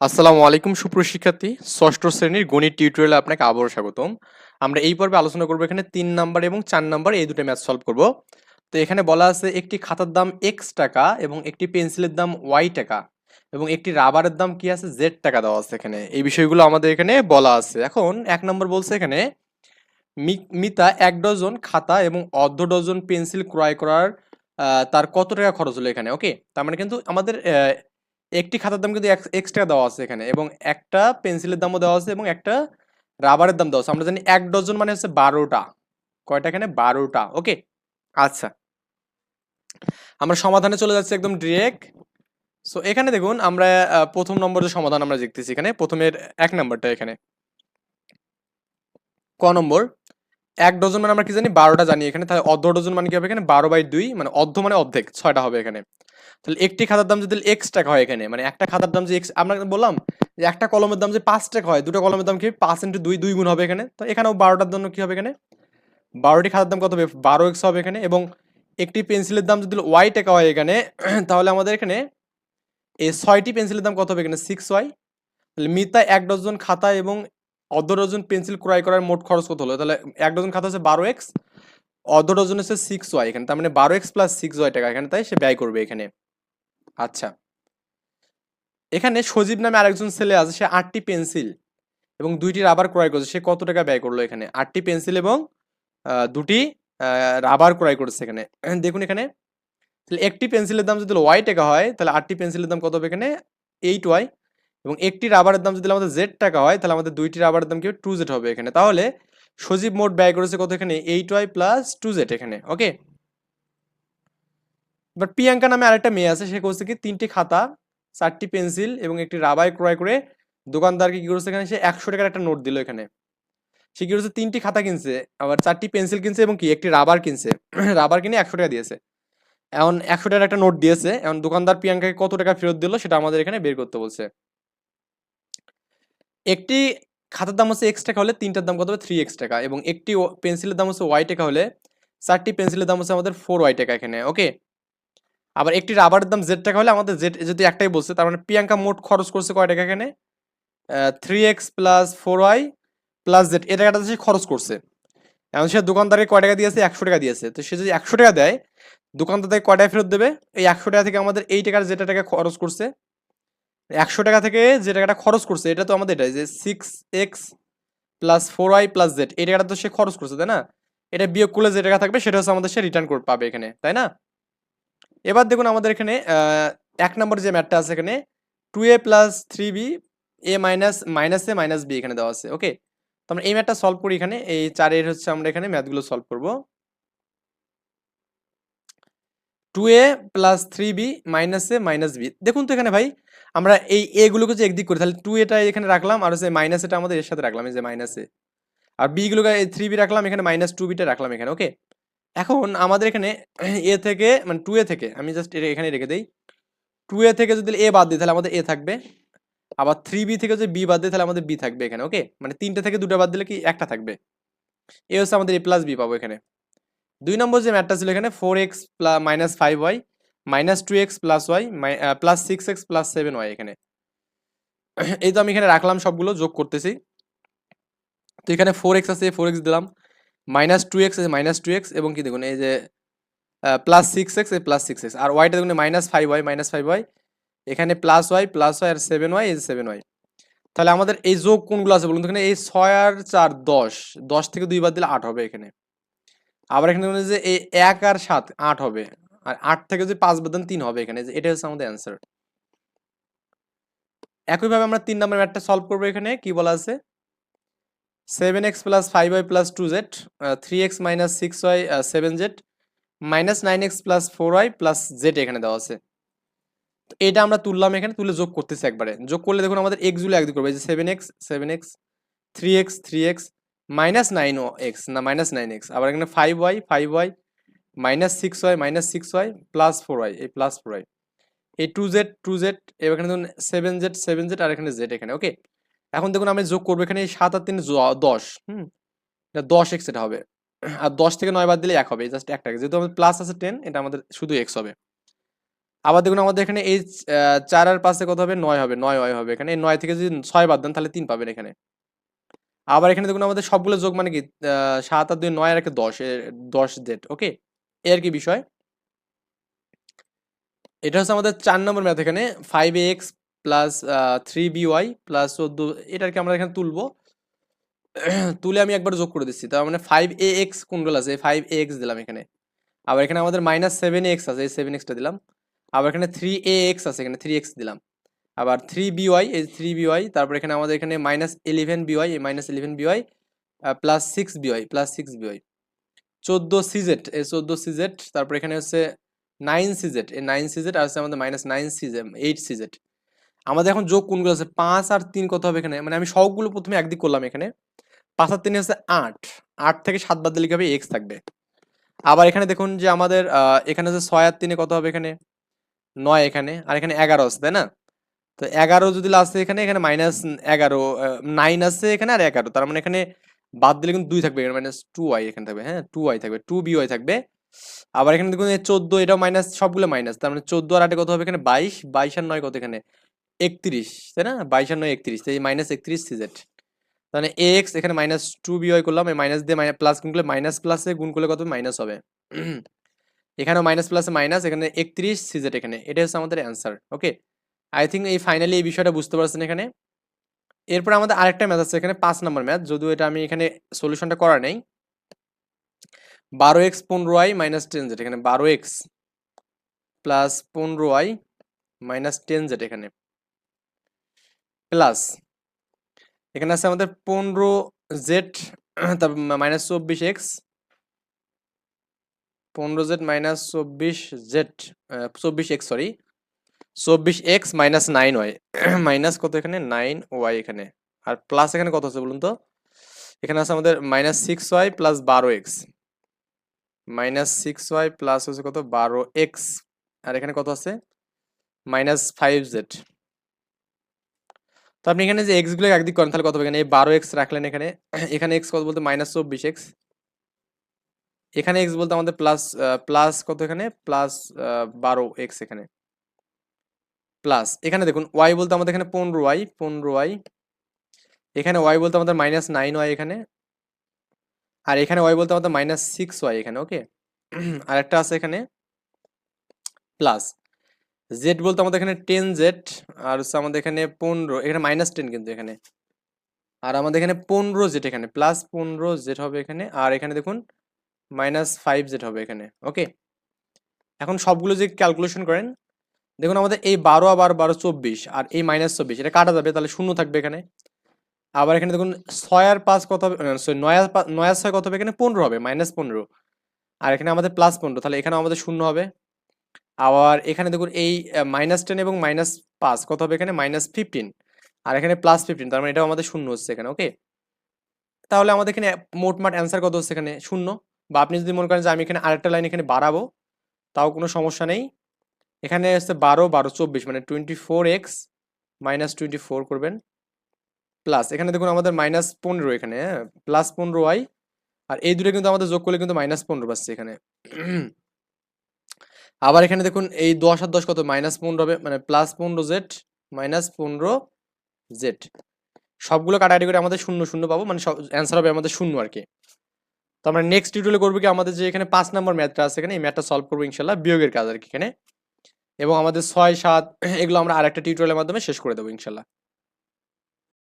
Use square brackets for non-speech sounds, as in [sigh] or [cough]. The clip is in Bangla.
আসসালামু আলাইকুম সুপ্রশিক্ষার্থী ষষ্ঠ শ্রেণির গণিত টিউটোরিয়ালে আপনাকে আবারও স্বাগতম। আমরা এই পর্বে আলোচনা করব এখানে তিন নাম্বার এবং চার নাম্বার এই দুটো ম্যাথ সলভ করব। তো এখানে বলা আছে একটি খাতার দাম এক্স টাকা এবং একটি পেন্সিলের দাম ওয়াই টাকা এবং একটি রাবারের দাম কি আছে জেড টাকা দেওয়া আছে এখানে। এই বিষয়গুলো আমাদের এখানে বলা আছে। এখন এক নম্বর বলছে এখানে মিতা এক ডজন খাতা এবং অর্ধ ডজন পেন্সিল ক্রয় করার তার কত টাকা খরচ হলো এখানে? ওকে তার মানে কিন্তু আমাদের একটি খাতার দাম কিন্তু এক্সট্রা দেওয়া আছে এখানে এবং একটা পেন্সিলের দামও দেওয়া আছে এবং একটা রাবারের দাম দেওয়া আছে। আমরা জানি এক ডজন মানে হচ্ছে বারোটা। কয়টা এখানে? বারোটা। ওকে আচ্ছা। আমরা সমাধানে চলে যাচ্ছি একদম ডিরেক্ট সো এখানে দেখুন আমরা প্রথম নম্বর যে সমাধান আমরা দেখতেছি এখানে, প্রথমের এক নম্বরটা এখানে। ক নম্বর? এক ডজন মানে আমরা কি জানি? বারোটা জানি এখানে। তাহলে অর্ধ ডজন মানে কি হবে এখানে? বারো বাই দুই মানে অর্ধ মানে অর্ধেক। ছয়টা হবে এখানে। তাহলে একটি খাতার দাম যদি এক্স টাকা হয় এখানে মানে একটা খাতার দাম যে এক্স আমরা বললাম যে একটা কলমের দাম যে পাঁচ টাকা হয়, দুটো কলমের দাম কি পাঁচ ইন্টু দুই দুই গুণ হবে এখানে। তো এখানেও বারোটার জন্য কি হবে এখানে? বারোটি খাতার দাম কত হবে? বারো এক্স হবে এখানে এবং একটি পেন্সিলের দাম যদি ওয়াই টাকা হয় এখানে, [clears throat] তাহলে আমাদের এখানে এই ছয়টি পেন্সিলের দাম কত হবে এখানে? সিক্স ওয়াই তাহলে মিতা এক ডজন খাতা এবং অর্ধ ডজন পেন্সিল ক্রয় করার মোট খরচ কত হলো? তাহলে এক ডজন খাতা হচ্ছে বারো এক্স অর্ধ ডজন হচ্ছে সিক্স ওয়াই এখানে। তার মানে বারো এক্স প্লাস সিক্স ওয়াই টাকা এখানে, তাই সে ব্যয় করবে এখানে। আচ্ছা। এখানে সজীব নামে আরেকজন ছেলে আছে, সে আটটি পেন্সিল এবং দুইটি রাবার ক্রয় করেছে। সে কত টাকা ব্যয় করল এখানে? আটটি পেন্সিল এবং দুটি রাবার ক্রয় করেছে এখানে। [clears throat] দেখুন এখানে, তাহলে একটি পেন্সিলের দাম যদি ওয়াই টাকা হয়, তাহলে আটটি পেন্সিলের দাম কত হবে এখানে? Eight Y. এবং একটি রাবারের দাম যদি আমাদের জেড টাকা হয়, তাহলে আমাদের দুইটি রাবারের দাম কি টু জেড হবে এখানে। তাহলে সজীব মোট ব্যয় করেছে কত এখানে? Eight Y plus two Z এখানে, ওকে? বাট প্রিয়াঙ্কা নামে আরেকটা মেয়ে আছে, সে করছে কি তিনটি খাতা, চারটি পেন্সিল এবং একটি রাবার ক্রয় করে দোকানদারকে কি করেছে এখানে? সে একশো টাকার একটা নোট দিল এখানে। সে কি করেছে? তিনটি খাতা কিনছে, আবার চারটি পেন্সিল কিনছে এবং কি একটি রাবার কিনছে। [clears throat] রাবার কিনে একশো টাকা দিয়েছে। এখন একশো টাকার একটা নোট দিয়েছে, এখন দোকানদার প্রিয়াঙ্কাকে কত টাকা ফেরত দিল সেটা আমাদের এখানে বের করতে বলছে। একটি খাতার দাম হচ্ছে এক্স টাকা হলে তিনটার দাম কত হবে? থ্রি এক্স টাকা এবং একটি পেন্সিলের দাম হচ্ছে ওয়াই টাকা হলে চারটি পেন্সিলের দাম হচ্ছে আমাদের ফোর ওয়াই টাকা এখানে ওকে আবার একটি রাবারের দাম জেড টাকা হলে আমাদের জেড যদি একটাই বলছে, তার মানে প্রিয়াঙ্কা মোট খরচ করছে কয় টাকা এখানে? Three X plus four Y plus Z এই টাকাটা সে খরচ করছে। এখন সে দোকানদারকে কয় টাকা দিয়েছে? একশো টাকা দিয়েছে। তো সে যদি একশো টাকা দেয়, দোকানদার তাকে কয় টাকা ফেরত দেবে? এই একশো টাকা থেকে আমাদের এই টাকার যেটা টাকা খরচ করছে। একশো টাকা থেকে যে টাকাটা খরচ করছে, এটা তো আমাদের এটাই যে six X plus four Y plus Z এই টাকাটা তো সে খরচ করছে, তাই না? এটা বিয়োগ করলে যে টাকা থাকবে, সেটা হচ্ছে আমাদের সে রিটার্ন পাবে এখানে, তাই না? এবার দেখুন আমাদের এখানে এক নম্বর যে ম্যাটটা আছে এখানে two A plus three B A minus minus A minus B এখানে দেওয়া আছে ওকে তো আমরা এই ম্যাটটা সলভ করি এখানে, এই চারের হচ্ছে আমরা এখানে ম্যাথগুলো সলভ করব। Two A plus three B minus A minus B দেখুন তো এখানে ভাই, আমরা এই এগুলোকে যে একদিক করি, তাহলে টু এটা এখানে রাখলাম, আর হচ্ছে মাইনাস এটা আমাদের এর সাথে রাখলাম, এই যে মাইনাস এ আর বিগুলোকে থ্রি বি রাখলাম, এখানে মাইনাস টু বিটা রাখলাম এখানে ওকে এখন আমাদের এখানে এ থেকে মানে টু এ থেকে, আমি জাস্ট এখানে রেখে দিই। টু এ থেকে যদি এ বাদ দিই, তাহলে আমাদের এ থাকবে। আবার থ্রি বি থেকে যদি বি বাদ দিই, তাহলে আমাদের বি থাকবে এখানে ওকে মানে তিনটে থেকে দুটো বাদ দিলে কি একটা থাকবে? এ হচ্ছে আমাদের এ প্লাস বি পাবো এখানে। দুই নম্বর যে ম্যাটটা ছিল এখানে four X plus minus five Y minus two X plus Y plus six X plus seven Y এখানে। এই তো আমি এখানে রাখলাম সবগুলো, যোগ করতেছি। তো এখানে ফোর এক্স আছে ফোর এক্স দিলাম। মাইনাস টু এক্স আছে, মাইনাস টু এক্স এবং কি দেখুন, এই যে plus six X plus six X আর ওয়াইটা দেখুন minus five Y minus five Y এখানে প্লাস ওয়াই প্লাস ওয়াই আর সেভেন ওয়াই এই সেভেন ওয়াই তাহলে আমাদের এই যোগ কোনগুলো আছে বলুন এখানে? এই ছয় আর চার, দশ। দশ থেকে দুই বাদ দিলে আট হবে এখানে। আবার এখানে দেখুন যে, এই এক আর সাত, আট হবে। আর আট থেকে যদি পাঁচ বাদ দেন, তিন হবে এখানে। যে এটা হচ্ছে আমাদের অ্যান্সার একইভাবে আমরা তিন নম্বর ম্যাথটা সলভ করব এখানে। কি বলা আছে? Seven X plus five Y plus two Z three X minus six Y seven Z minus nine X plus four Y plus Z এখানে দেওয়া আছে। তো এটা আমরা তুললাম এখানে, তুলে যোগ করতেছি একবারে। যোগ করলে দেখুন আমাদের এক্সগুলো একদিক করবে যে seven X seven X three X three X minus nine X না মাইনাস নাইন এক্স আবার এখানে five Y five Y minus six Y minus six Y plus four Y এই প্লাস ফোর ওয়াই এই টু জেড টু জেড এবার এখানে ধরুন সেভেন জেড সেভেন জেড আর এখানে জেড এখানে ওকে এখন দেখুন আমি যোগ করব, এখানে সাত আর তিন দশ, হুম? এটা দশ এক্স এটা হবে। আর দশ থেকে নয় বাদ দিলে এক হবে জাস্ট একটা যেহেতু আমাদের প্লাস আছে টেন এটা আমাদের শুধু এক্স হবে। আবার দেখুন আমাদের এখানে এই চার আর পাঁচে কত হবে? নয় হবে, নয় ওয়াই হবে। এখানে নয় থেকে যদি ছয় বাদ দেন, তাহলে তিন পাবেন এখানে। আবার এখানে দেখুন আমাদের সবগুলো যোগ মানে কি? সাত আর দুই, নয় আর একটা দশ দশ জেড ওকে এর কি বিষয়? এটা হচ্ছে আমাদের চার নম্বর ম্যাথ এখানে। Five X plus three B Y plus চোদ্দ, এটাকে আমরা এখানে তুলবো। তুলে আমি একবার যোগ করে দিচ্ছি। তার মানে ফাইভ এ এক্স কোনগুলো আছে ফাইভ এ এক্স দিলাম এখানে। আবার এখানে আমাদের মাইনাস সেভেন এক্স আছে, এই সেভেন এক্সটা দিলাম। আবার এখানে থ্রি এ এক্স আছে, এখানে থ্রি এক্স দিলাম। আবার থ্রি বি ওয়াই এই থ্রি বি ওয়াই তারপর এখানে আমাদের এখানে minus eleven B Y minus eleven B Y plus six B Y plus six B Y চোদ্দ সিজেট এই চোদ্দ সিজেট তারপর এখানে হচ্ছে নাইন সিজেট এই নাইন সিজেট আর হচ্ছে আমাদের minus nine C Z eight C Z আমাদের এখন যোগ কোনগুলো আছে? পাঁচ আর তিন কত হবে এখানে? মানে আমি সবগুলো প্রথমে একদিক করলাম এখানে। পাঁচ আর তিনে হচ্ছে আট। আট থেকে সাত বাদ দিলে কি হবে? এক্স থাকবে। আবার এখানে দেখুন যে আমাদের এখানে হচ্ছে ছয় আর তিনে কত হবে এখানে? নয় এখানে। আর এখানে এগারো আছে, তাই না? তো এগারো যদি আছে এখানে এখানে মাইনাস এগারো নাইন আছে এখানে আর এগারো। তার মানে এখানে বাদ দিলে কিন্তু দুই থাকবে। এখানে মাইনাস টু ওয়াই এখানে থাকবে হ্যাঁ? টু ওয়াই থাকবে টু বি ওয়াই থাকবে। আবার এখানে দেখুন চোদ্দ এটাও মাইনাস সবগুলো মাইনাস তার মানে চোদ্দ আর আটে কত হবে এখানে? বাইশ। বাইশ আর নয় কত এখানে? একত্রিশ, তাই না? বাইশ আর নয় একত্রিশ তো এই মাইনাস একত্রিশ সিজেট তাহলে এক্স এখানে মাইনাস টু বি ওয়াই করলাম, এই মাইনাস দিয়ে মাইনাস প্লাস গুণ করলে মাইনাস প্লাসে গুণ করলে কত মাইনাস হবে। [clears throat] এখানেও মাইনাস প্লাসে মাইনাস, এখানে একত্রিশ সিজেট এখানে। এটা হচ্ছে আমাদের অ্যান্সার ওকে আই থিঙ্ক এই ফাইনালি এই বিষয়টা বুঝতে পারছেন এখানে। এরপর আমাদের আরেকটা ম্যাথ আছে, এখানে পাঁচ নম্বর ম্যাথ যদিও এটা আমি এখানে সলিউশনটা করা নেই। বারো এক্স পনেরো ওয়াই মাইনাস টেন জেড এখানে বারো এক্স প্লাস পনেরো ওয়াই মাইনাস টেন জেড এখানে। প্লাস। এখানে আছে আমাদের পনেরো জেড তারপর মাইনাস চব্বিশ এক্স পনেরো জেড মাইনাস চব্বিশ জেড চব্বিশ এক্স সরি চব্বিশ X minus nine Y [clears throat] minus কত এখানে? নাইন ওয়াই এখানে। আর প্লাস এখানে কত আছে বলুন তো? এখানে আছে আমাদের মাইনাস সিক্স ওয়াই প্লাস বারো X minus six Y plus হচ্ছে কত? বারো এক্স আর এখানে কত আছে? মাইনাস ফাইভ জেড তো আপনি এখানে যে এক্সগুলো একদিক করেন, তাহলে কত হবে এখানে? বারো এক্স রাখলেন এখানে। এখানে এক্স কত বলতে? মাইনাস চব্বিশ এক্স এখানে এক্স বলতে আমাদের প্লাস প্লাস কত এখানে? প্লাস বারো এক্স এখানে। প্লাস এখানে দেখুন ওয়াই বলতে আমাদের এখানে পনেরো ওয়াই পনেরো ওয়াই এখানে ওয়াই বলতে আমাদের মাইনাস নাইন ওয়াই এখানে। আর এখানে ওয়াই বলতে আমাদের মাইনাস সিক্স ওয়াই এখানে ওকে [clears throat] আর একটা আছে এখানে। প্লাস জেড বলতে আমাদের এখানে টেন জেড আর হচ্ছে আমাদের এখানে পনেরো, এখানে মাইনাস টেন কিন্তু এখানে। আর আমাদের এখানে পনেরো জেড এখানে প্লাস পনেরো জেড হবে এখানে, আর এখানে দেখুন মাইনাস ফাইভ জেড হবে এখানে ওকে এখন সবগুলো যে ক্যালকুলেশন করেন, দেখুন আমাদের এই বারো আবার বারো চব্বিশ, আর এই মাইনাস চব্বিশ, এটা কাটা যাবে, তাহলে শূন্য থাকবে এখানে। আবার এখানে দেখুন ছয় আর পাঁচ কত হবে সরি নয় নয় ছয় কত হবে এখানে, পনেরো হবে মাইনাস পনেরো। আর এখানে আমাদের প্লাস পনেরো, তাহলে এখানে আমাদের শূন্য হবে। আবার এখানে দেখুন এই মাইনাস টেন এবং মাইনাস পাঁচ, কত হবে এখানে? মাইনাস ফিফটিন আর এখানে প্লাস ফিফটিন তার মানে এটাও আমাদের শূন্য হচ্ছে এখানে ওকে তাহলে আমাদের এখানে মোটমাট অ্যান্সার কত হচ্ছে এখানে? শূন্য। বা আপনি যদি মনে করেন যে আমি এখানে আরেকটা লাইন এখানে বাড়াবো, তাও কোনো সমস্যা নেই। এখানে হচ্ছে বারো বারো, চব্বিশ মানে twenty four X minus twenty four করবেন। প্লাস এখানে দেখুন আমাদের মাইনাস পনেরো এখানে হ্যাঁ? প্লাস পনেরো ওয়াই আর এই দুটো কিন্তু আমাদের যোগ করলে কিন্তু মাইনাস পনেরো পাচ্ছে এখানে। আবার এখানে দেখুন এই দশ আর দশ কত? মাইনাস পনেরো হবে মানে প্লাস পনেরো জেড মাইনাস পনেরো জেড সবগুলো কাটাকাটি করে আমাদের শূন্য শূন্য পাবো মানে সব অ্যান্সার হবে আমাদের শূন্য আর কি। তো আমরা নেক্সট টিউটোরিয়ালে করব কি? আমাদের যে এখানে পাঁচ নম্বর ম্যাথটা আছে এখানে, এই ম্যাথটা সলভ করব ইনশাল্লাহ বিয়োগের কাজ আর কি এখানে। এবং আমাদের ছয়, সাত, এগুলো আমরা আরেকটা টিউটোরিয়ালের মাধ্যমে শেষ করে দেবো ইনশাল্লাহ